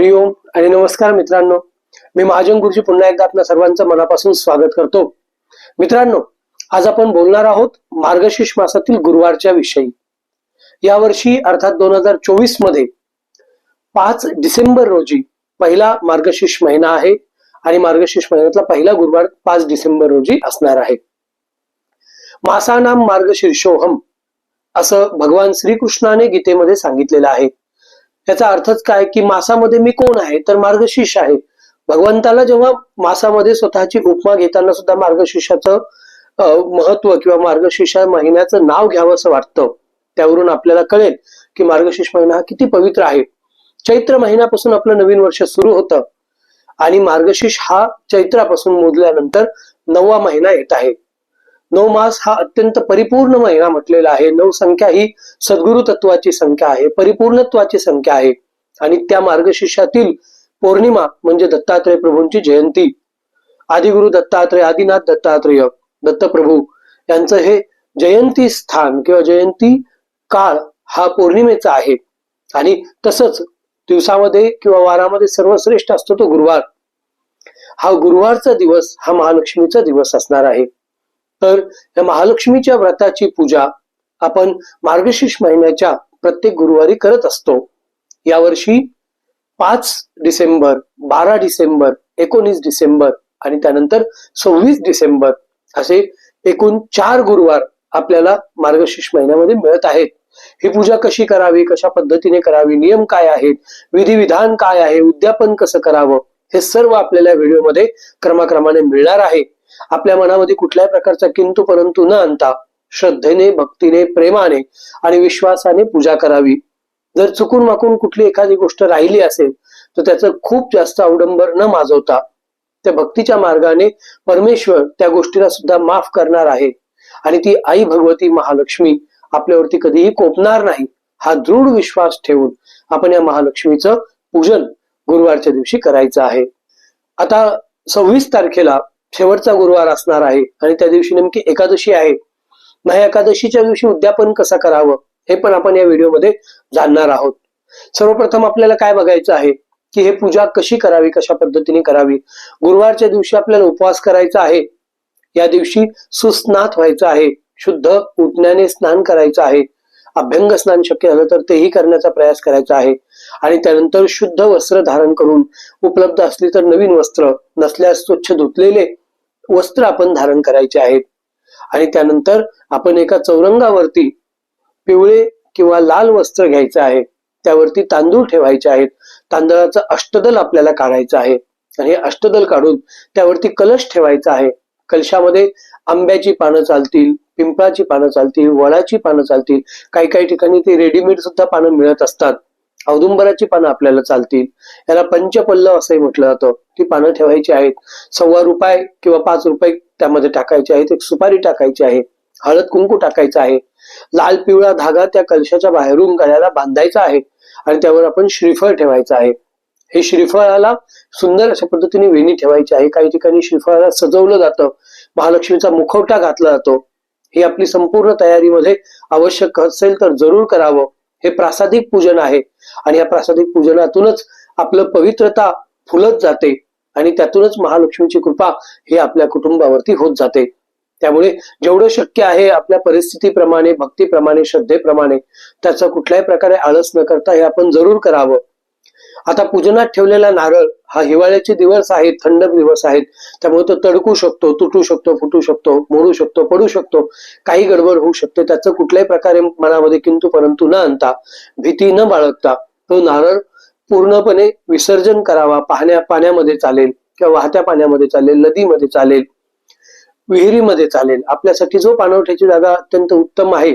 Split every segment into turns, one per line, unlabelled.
हरिओम आणि नमस्कार मित्रांनो. मी महाजन गुरुजी पुन्हा एकदा आपल्या सर्वांचं मनापासून स्वागत करतो. मित्रांनो आज आपण बोलणार आहोत मार्गशीर्ष मासातील गुरुवारच्या विषयी. यावर्षी अर्थात दोन हजार चोवीसमध्ये पाच डिसेंबर रोजी पहिला मार्गशीर्ष महिना आहे आणि मार्गशीर्ष महिन्यातला पहिला गुरुवार पाच डिसेंबर रोजी असणार आहे. मासानाम मार्गशीर्षोहम असं भगवान श्रीकृष्णाने गीतेमध्ये सांगितलेलं आहे. याचा अर्थच काय की मासामध्ये मी कोण आहे? तर मार्गशीर्ष आहे. भगवंताला जेव्हा मासामध्ये स्वतःची उपमा घेताना सुद्धा मार्गशीर्षाचं महत्त्व किंवा मार्गशीर्ष महिन्याचं नाव घ्यावं असं वाटतं. त्यावरून आपल्याला कळेल की मार्गशीर्ष महिना हा किती पवित्र आहे. चैत्र महिन्यापासून आपलं नवीन वर्ष सुरू होतं. आणि मार्गशीर्ष हा चैत्रापासून मोजल्यानंतर नववा महिना येत आहे. नऊ मास हा अत्यंत परिपूर्ण महिना म्हटलेला आहे. नऊ संख्या ही सद्गुरु तत्वाची संख्या आहे परिपूर्णत्वाची संख्या आहे. आणि त्या मार्गशीर्षातील पौर्णिमा म्हणजे दत्तात्रय प्रभूंची जयंती. आदिगुरु दत्तात्रय आदिनाथ दत्तात्रेय दत्तप्रभू यांचं हे जयंती स्थान किंवा जयंती काळ हा पौर्णिमेचा आहे. आणि तसंच दिवसामध्ये किंवा वारामध्ये सर्वश्रेष्ठ असतो तो गुरुवार. हा गुरुवारचा दिवस हा महालक्ष्मीचा दिवस असणार आहे. तर या महालक्ष्मीच्या व्रताची पूजा आपण मार्गशीर्ष महिन्याच्या प्रत्येक गुरुवारी करत असतो. यावर्षी पाच डिसेंबर बारा डिसेंबर एकोणीस डिसेंबर आणि त्यानंतर सव्वीस डिसेंबर असे एकूण चार गुरुवार आपल्याला मार्गशीर्ष महिन्यामध्ये मिळत आहेत. ही पूजा कशी करावी कशा पद्धतीने करावी नियम काय आहेत विधी विधान काय आहे उद्यापन कसं करावं हे सर्व आपल्याला व्हिडिओमध्ये क्रमाक्रमाने मिळणार आहे. आपल्या मनामध्ये कुठल्याही प्रकारचा किंतु परंतु न आणता श्रद्धेने भक्तीने प्रेमाने आणि विश्वासाने पूजा करावी. जर चुकून माकून कुठली एखादी गोष्ट राहिली असेल तर त्याचं खूप जास्त अवडंबर न माजवता त्या भक्तीच्या मार्गाने परमेश्वर त्या गोष्टीला सुद्धा माफ करणार आहे. आणि ती आई भगवती महालक्ष्मी आपल्यावरती कधीही कोपणार नाही. हा दृढ विश्वास ठेवून आपण या महालक्ष्मीचं पूजन गुरुवारच्या दिवशी करायचं आहे. आता सव्वीस तारखेला शेवटचा गुरुवार असणार आहे आणि त्या दिवशी नेमकी एकादशी आहे. मग या एकादशीच्या दिवशी उद्यापन कसं करावं हे पण आपण या व्हिडिओमध्ये जाणणार आहोत. सर्वप्रथम आपल्याला काय बघायचं आहे की हे पूजा कशी करावी कशा पद्धतीने करावी? गुरुवारच्या दिवशी आपल्याला उपवास करायचा आहे. या दिवशी सुस्नात व्हायचं आहे शुद्ध उठण्याने स्नान करायचं आहे. अभ्यंग स्नान शक्य झालं तर तेही करण्याचा प्रयास करायचा आहे. आणि त्यानंतर शुद्ध वस्त्र धारण करून उपलब्ध असली तर नवीन वस्त्र नसल्यास स्वच्छ धुतलेले वस्त्र आपण धारण करायचे आहेत. आणि त्यानंतर आपण एका चौरंगावरती पिवळे किंवा लाल वस्त्र घ्यायचं आहे. त्यावरती तांदूळ ठेवायचे आहेत. तांदळाचं अष्टदल आपल्याला काढायचं आहे. आणि हे अष्टदल काढून त्यावरती कलश ठेवायचा आहे. कलशामध्ये आंब्याची पानं चालतील पिंपळाची पानं चालतील वडाची पानं चालतील. काही काही ठिकाणी ते रेडीमेड सुद्धा पानं मिळत असतात. औदुंबराची पानं आपल्याला चालतील. याला पंचपल्लव असंही म्हटलं जातं. ती पानं ठेवायची आहेत. सव्वा रुपये किंवा पाच रुपये त्यामध्ये टाकायचे आहेत. एक सुपारी टाकायची आहे. हळद कुंकू टाकायचं आहे. लाल पिवळा धागा त्या कलशाच्या बाहेरून गळ्याला बांधायचा आहे आणि त्यावर आपण श्रीफळ ठेवायचं आहे. हे श्रीफळाला सुंदर अशा पद्धतीने वेणी ठेवायची आहे. काही ठिकाणी श्रीफळाला सजवलं जातं. महालक्ष्मीचा मुखवटा घातला जातो. ही आपली संपूर्ण तयारीमध्ये आवश्यक असेल तर जरूर करावं. हे प्रासादिक पूजन आहे. आणि या प्रासादिक पूजनातूनच आपलं पवित्रता फुलत जाते आणि त्यातूनच महालक्ष्मीची कृपा ही आपल्या कुटुंबावरती होत जाते. त्यामुळे जेवढं शक्य आहे आपल्या परिस्थितीप्रमाणे भक्तीप्रमाणे श्रद्धेप्रमाणे त्याचा कुठल्याही प्रकारे आळस न करता हे आपण जरूर करावं. आता पूजनात ठेवलेला नारळ हा हिवाळ्याचे दिवस आहेत थंड दिवस आहेत. त्यामुळे तो तडकू शकतो तुटू शकतो फुटू शकतो मोडू शकतो पडू शकतो. काही गडबड होऊ शकते. त्याचं कुठल्याही प्रकारे मनामध्ये किंतु परंतु न आणता भीती न बाळगता तो नारळ पूर्णपणे विसर्जन करावा. पाहण्या पाण्यामध्ये चालेल किंवा वाहत्या पाण्यामध्ये चालेल नदीमध्ये चालेल विहिरीमध्ये चालेल. आपल्यासाठी जो पाणवठ्याची जागा अत्यंत उत्तम आहे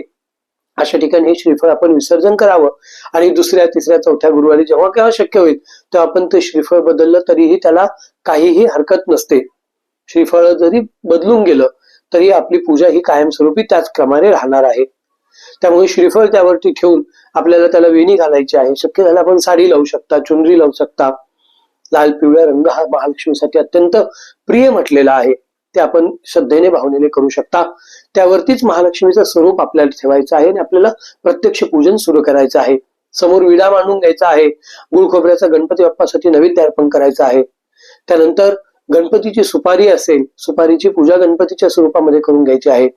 अशा ठिकाणी हे श्रीफळ आपण विसर्जन करावं. आणि दुसऱ्या तिसऱ्या चौथ्या गुरुवारी जेव्हा केव्हा शक्य होईल तेव्हा आपण ते श्रीफळ बदललं तरीही त्याला काहीही हरकत नसते. श्रीफळ जरी बदलून गेलं तरी आपली पूजा ही कायमस्वरूपी त्याच क्रमाने राहणार आहे. त्यामुळे श्रीफळ त्यावरती ठेवून आपल्याला त्याला वेणी घालायची आहे. शक्य झालं आपण साडी लावू शकता चुनरी लावू शकता. लाल पिवळा रंग हा महालक्ष्मीसाठी अत्यंत प्रिय म्हटलेला आहे. ते आपण श्रद्धेने भावनेने करू शकता. त्यावरतीच महालक्ष्मीचं स्वरूप आपल्याला ठेवायचं आहे आणि आपल्याला प्रत्यक्ष पूजन सुरू करायचं आहे. समोर विडा मांडून घ्यायचा आहे. गुळ खोबऱ्याचा गणपती बाप्पासाठी नैवेद्य अर्पण करायचा आहे. त्यानंतर गणपतीची सुपारी असेल सुपारीची पूजा गणपतीच्या स्वरूपामध्ये करून घ्यायची आहे.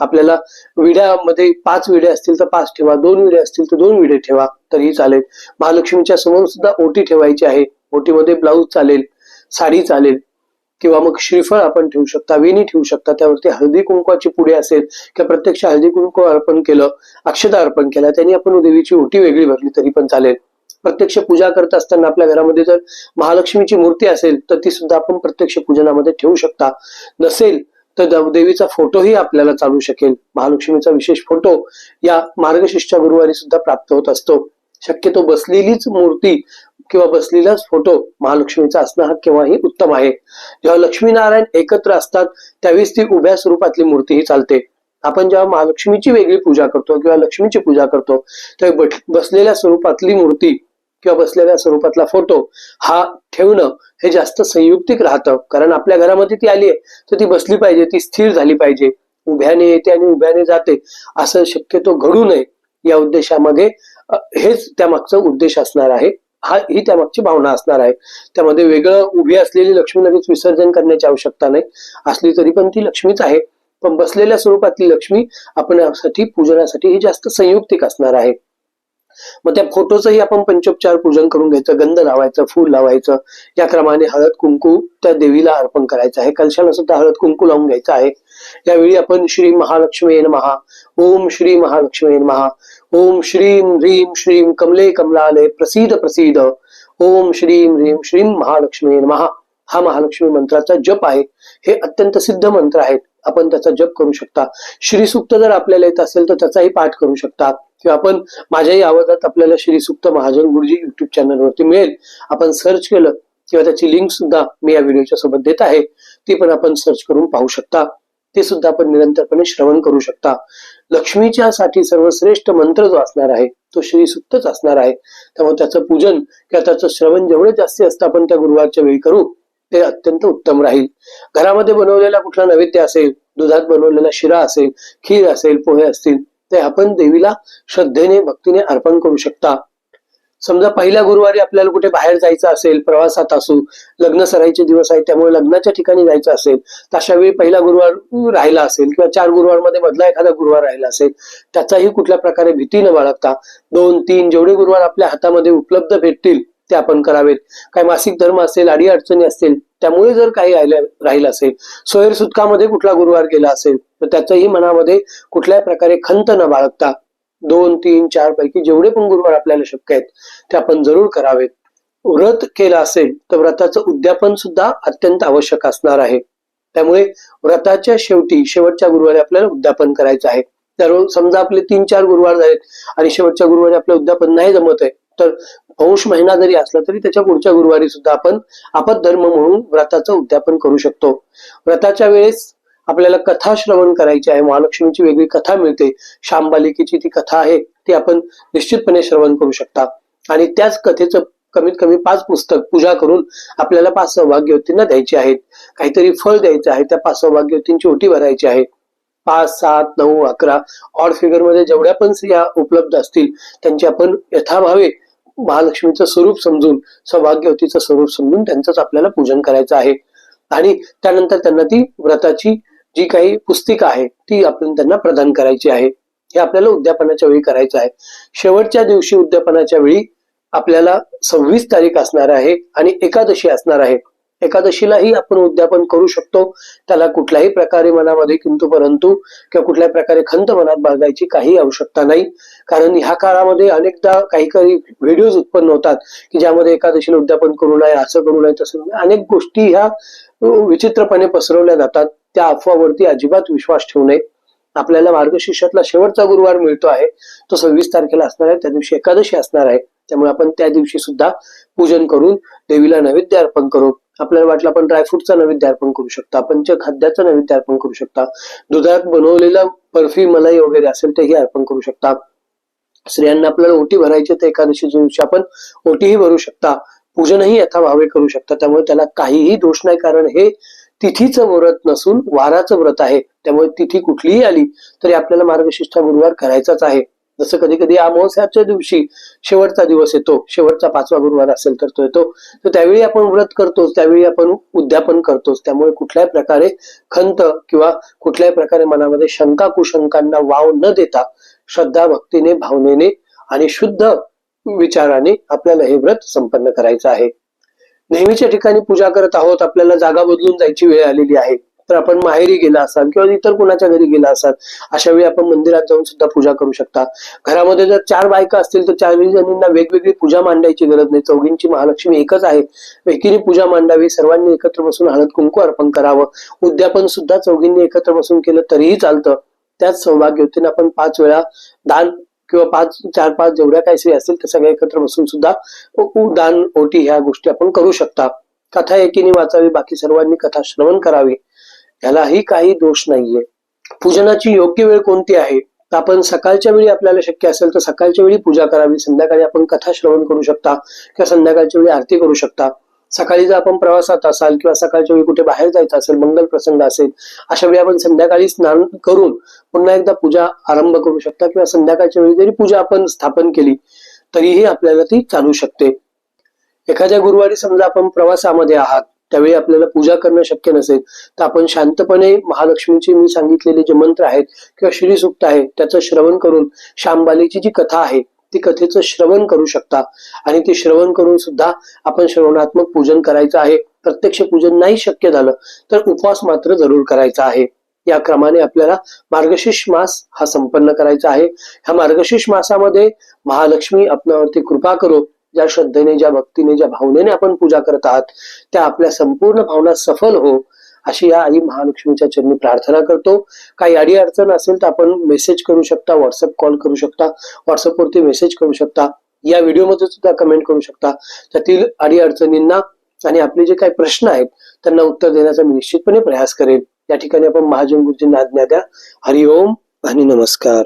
आपल्याला विड्यामध्ये पाच विडे असतील तर पाच ठेवा दोन विडे असतील तर दोन विडे ठेवा तरीही चालेल. महालक्ष्मीच्या समोर सुद्धा ओटी ठेवायची आहे. ओटीमध्ये ब्लाऊज चालेल साडी चालेल. किंवा मग श्रीफळ आपण ठेवू शकता वेणी ठेवू शकता त्यावरती हळदी कुंकवाची पुढे असेल किंवा प्रत्यक्ष हळदी कुंकू अर्पण केलं अक्षता अर्पण केला त्यांनी आपण देवीची ओटी वेगळी भरली तरी पण चालेल. प्रत्यक्ष पूजा करत असताना आपल्या घरामध्ये जर महालक्ष्मीची मूर्ती असेल तर ती सुद्धा आपण प्रत्यक्ष पूजनामध्ये ठेवू शकता. नसेल तर देव- देवीचा फोटोही आपल्याला चालू शकेल. महालक्ष्मीचा विशेष फोटो या मार्गशिष्ट गुरुवारी सुद्धा प्राप्त होत असतो. शक्यतो बसलेलीच मूर्ती किंवा बसलेलाच फोटो महालक्ष्मीचा असणं हा केव्हाही उत्तम आहे. जेव्हा लक्ष्मीनारायण एकत्र असतात त्यावेळेस ती उभ्या स्वरूपातली मूर्तीही चालते. आपण जेव्हा महालक्ष्मीची वेगळी पूजा करतो किंवा लक्ष्मीची पूजा करतो तेव्हा बट- बसलेल्या स्वरूपातली मूर्ती किंवा बसलेल्या स्वरूपातला फोटो हा ठेवणं हे जास्त संयुक्तिक राहतं. कारण आपल्या घरामध्ये ती आली आहे तर ती बसली पाहिजे ती स्थिर झाली पाहिजे. उभ्याने येते आणि उभ्याने जाते असं शक्यतो घडू नये या उद्देशामध्ये हेच त्यामागचा उद्देश असणार आहे. हा ही त्यामागची भावना असणार आहे. त्यामध्ये वेगळं उभी असलेली लक्ष्मी लगेच विसर्जन करण्याची आवश्यकता नाही. असली तरी पण ती लक्ष्मीच आहे. पण बसलेल्या स्वरूपातली लक्ष्मी आपणासाठी पूजनासाठी ही जास्त संयुक्तिक असणार आहे. मग त्या फोटोचंही आपण पंचोपचार पूजन करून घ्यायचं. गंध लावायचं फूल लावायचं. या क्रमाने हळद कुंकू त्या देवीला अर्पण करायचं आहे. कलशाला सुद्धा हळद कुंकू लावून घ्यायचं आहे. यावेळी आपण श्री महालक्ष्मी महा ओम श्री महालक्ष्मी महा ओम श्रीम ह्रीम श्रीम कमले कमलालय प्रसिद्ध प्रसिद्ध ओम श्रीम ह्रीम श्रीम महालक्ष्मी महा हा महालक्ष्मी मंत्राचा जप आहे. हे अत्यंत सिद्ध मंत्र आहेत. आपण त्याचा जप करू शकता. श्री सुक्त जर आपल्याला येत असेल तर त्याचाही पाठ करू शकता. किंवा आपण माझ्याही आवाजात आपल्याला श्री सुक्त महाजन गुरुजी युट्यूब चॅनलवरती मिळेल. आपण सर्च केलं किंवा त्याची लिंक सुद्धा मी या व्हिडिओच्या सोबत देत आहे. ती पण आपण सर्च करून पाहू शकता. ते सुद्धा आपण निरंतरपणे श्रवण करू शकता. लक्ष्मीच्या साठी सर्वश्रेष्ठ मंत्र जो असणार आहे तो श्री सुप्तच असणार आहे. त्यामुळे त्याचं पूजन किंवा त्याचं श्रवण जेवढे जास्ती असतं आपण त्या गुरुवारच्या वेळी करू ते अत्यंत उत्तम राहील. घरामध्ये बनवलेला कुठला नैवेद्य असेल दुधात बनवलेला शिरा असेल खीर असेल पोहे असतील ते आपण देवीला श्रद्धेने भक्तीने अर्पण करू शकता. समजा पहिल्या गुरुवारी आपल्याला कुठे बाहेर जायचं असेल प्रवासात असू लग्न सराईचे दिवस आहेत त्यामुळे लग्नाच्या ठिकाणी जायचं असेल तर अशा वेळी पहिला गुरुवार राहिला असेल किंवा चार गुरुवारमध्ये मधला एखादा गुरुवार राहिला असेल त्याचाही कुठल्या प्रकारे भीती न बाळगता. दोन तीन जेवढे गुरुवार आपल्या हातामध्ये उपलब्ध भेटतील ते आपण करावेत. काय मासिक धर्म असेल अडी अडचणी असतील त्यामुळे जर काही राहिलं राहिलं असेल सोयर सुतकामध्ये कुठला गुरुवार गेला असेल तर त्याचंही मनामध्ये कुठल्याही प्रकारे खंत न बाळगता दोन तीन चार पैकी जेवढे पण गुरुवार आपल्याला शक्य आहेत ते आपण जरूर करावेत व्रत केलं असेल तर व्रताचं उद्यापन सुद्धा अत्यंत आवश्यक असणार आहे. त्यामुळे व्रताच्या शेवटी शेवटच्या गुरुवारी आपल्याला उद्यापन करायचं आहे. तर समजा आपले तीन चार गुरुवार झालेत आणि शेवटच्या गुरुवारी आपलं उद्यापन नाही जमत आहे तर पौष महिना जरी असला तरी त्याच्या पुढच्या गुरुवारी सुद्धा आपण आपत धर्म म्हणून व्रताचं उद्यापन करू शकतो. व्रताच्या वेळेस आपल्याला कथा श्रवण करायची आहे. महालक्ष्मीची वेगळी कथा मिळते. शांबालिकेची ती कथा आहे ती आपण निश्चितपणे श्रवण करू शकता. आणि त्याच कथेचं कमीत कमी पाच पुस्तक पूजा करून आपल्याला पाच सौभाग्यवतींना द्यायची आहेत. काहीतरी फळ द्यायचं आहे त्या पाच सौभाग्यवतींची ओटी भरायची आहे. पाच सात नऊ अकरा ऑड फिगरमध्ये जेवढ्या पण स्त्रिया उपलब्ध असतील त्यांची आपण यथाभावे महालक्ष्मीचं स्वरूप समजून सौभाग्यवतीचं स्वरूप समजून त्यांचंच आपल्याला पूजन करायचं आहे. आणि त्यानंतर त्यांना ती व्रताची जी काही पुस्तिका आहे ती आपण त्यांना प्रदान करायची आहे. हे आपल्याला उद्यापनाच्या वेळी करायचं आहे. शेवटच्या दिवशी उद्यापनाच्या वेळी आपल्याला सव्वीस तारीख असणार आहे आणि एकादशी असणार आहे. एकादशीलाही आपण उद्यापन करू शकतो. त्याला कुठल्याही प्रकारे मनामध्ये किंतु परंतु किंवा कुठल्याही प्रकारे खंत मनात बाळगायची काही आवश्यकता नाही. कारण ह्या काळामध्ये अनेकदा काही काही व्हिडिओज उत्पन्न होतात की ज्यामध्ये एकादशीला उद्यापन करू नये असं करू नये तसं अनेक गोष्टी ह्या विचित्रपणे पसरवल्या जातात. त्या अफवावरती अजिबात विश्वास ठेवू नये. आपल्याला मार्गशीर्षातला शेवटचा गुरुवार मिळतो आहे. तो सव्वीस तारखेला असणार आहे. त्या दिवशी एकादशी असणार आहे. त्यामुळे आपण त्या दिवशी सुद्धा पूजन करून देवीला नैवेद्य अर्पण करू आपल्याला वाटलं आपण ड्रायफ्रूटचा नैवेद्य अर्पण करू शकता. पंचखाद्याचं नैवेद्य अर्पण करू शकता. दुधात बनवलेलं बर्फी मलाई वगैरे असेल तेही अर्पण करू शकता. स्त्रियांना आपल्याला ओटी भरायची तर एकादशीच्या दिवशी आपण ओटीही भरू शकता. पूजनही यथाभावे करू शकता. त्यामुळे त्याला काहीही दोष नाही. कारण हे तिथीचं व्रत नसून वाराचं व्रत आहे. त्यामुळे तिथी कुठलीही आली तरी आपल्याला मार्गशिष्ठा गुरुवार करायचाच आहे. जसं कधी कधी अमावस्याच्या दिवशी शेवटचा दिवस येतो. शेवटचा पाचवा गुरुवार असेल तर तो येतो. तर त्यावेळी आपण व्रत करतोच. त्यावेळी आपण उद्यापन करतोच. त्यामुळे कुठल्याही प्रकारे खंत किंवा कुठल्याही प्रकारे मनामध्ये शंका कुशंकांना वाव न देता श्रद्धा भक्तीने भावनेने आणि शुद्ध विचाराने आपल्याला हे व्रत संपन्न करायचं आहे. नेहमीच्या ठिकाणी पूजा करत आहोत आपल्याला जागा बदलून जायची वेळ आलेली आहे. तर आपण माहेरी गेला असाल किंवा इतर कुणाच्या घरी गेला असाल अशा वेळी आपण मंदिरात जाऊन सुद्धा पूजा करू शकता. घरामध्ये जर चार बायका असतील तर चार जणींना वेगवेगळी पूजा मांडायची गरज नाही. चौघींची महालक्ष्मी एकच आहे. एकीने पूजा मांडावी सर्वांनी एकत्र बसून हळद कुंकू अर्पण करावं. उद्यापन सुद्धा चौघींनी एकत्र बसून केलं तरीही चालतं. त्याच सौभाग्यवतीने आपण पाच वेळा दान किंवा पाच चार पाच जेवढ्या काही स्त्री असतील त्या सगळ्या एकत्र बसून सुद्धा उदान ओटी ह्या गोष्टी आपण करू शकता. कथा एकीने वाचावी बाकी सर्वांनी कथा श्रवण करावी. ह्यालाही काही दोष नाहीये. पूजनाची योग्य वेळ कोणती आहे? तर आपण सकाळच्या वेळी आपल्याला शक्य असेल तर सकाळच्या वेळी पूजा करावी. संध्याकाळी आपण कथा श्रवण करू शकता किंवा संध्याकाळच्या वेळी आरती करू शकता. सकाळी जर आपण प्रवासात असाल किंवा सकाळच्या वेळी कुठे बाहेर जायचं असेल मंगल प्रसंग असेल अशा वेळी आपण संध्याकाळी स्नान करून पुन्हा एकदा पूजा आरंभ करू शकता किंवा संध्याकाळच्या वेळी जरी पूजा आपण स्थापन केली तरीही आपल्याला ती चालू शकते. एखाद्या गुरुवारी समजा आपण प्रवासामध्ये आहात त्यावेळी आपल्याला पूजा करणं शक्य नसेल तर आपण शांतपणे महालक्ष्मीचे मी सांगितलेले जे मंत्र आहेत किंवा श्रीसूक्त आहे त्याचं श्रवण करून शांबालीची जी कथा आहे ती कथेचं श्रवण करू शकता. आणि ते श्रवण करून सुद्धा आपण श्रवणात्मक पूजन करायचं आहे. प्रत्यक्ष पूजन नाही शक्य झालं तर उपवास मात्र जरूर करायचा आहे. या क्रमाने आपल्याला मार्गशीर्ष मास हा संपन्न करायचा आहे. ह्या मार्गशीर्ष मासामध्ये महालक्ष्मी आपल्यावरती कृपा करो. ज्या श्रद्धेने ज्या भक्तीने ज्या भावनेने आपण पूजा करत आहात त्या आपल्या संपूर्ण भावना सफल हो. अशी या आई महालक्ष्मीच्या चरणी प्रार्थना करतो. काही अडी अडचण असेल तर आपण मेसेज करू शकता व्हॉट्सअप कॉल करू शकता व्हॉट्सअपवरती मेसेज करू शकता या व्हिडिओमध्ये सुद्धा कमेंट करू शकता. त्यातील अडी अडचणींना आणि आपले जे काही प्रश्न आहेत त्यांना उत्तर देण्याचा मी निश्चितपणे प्रयास करेन. या ठिकाणी आपण महाजन गुरुजींना आज्ञा द्या. हरिओम आणि नमस्कार.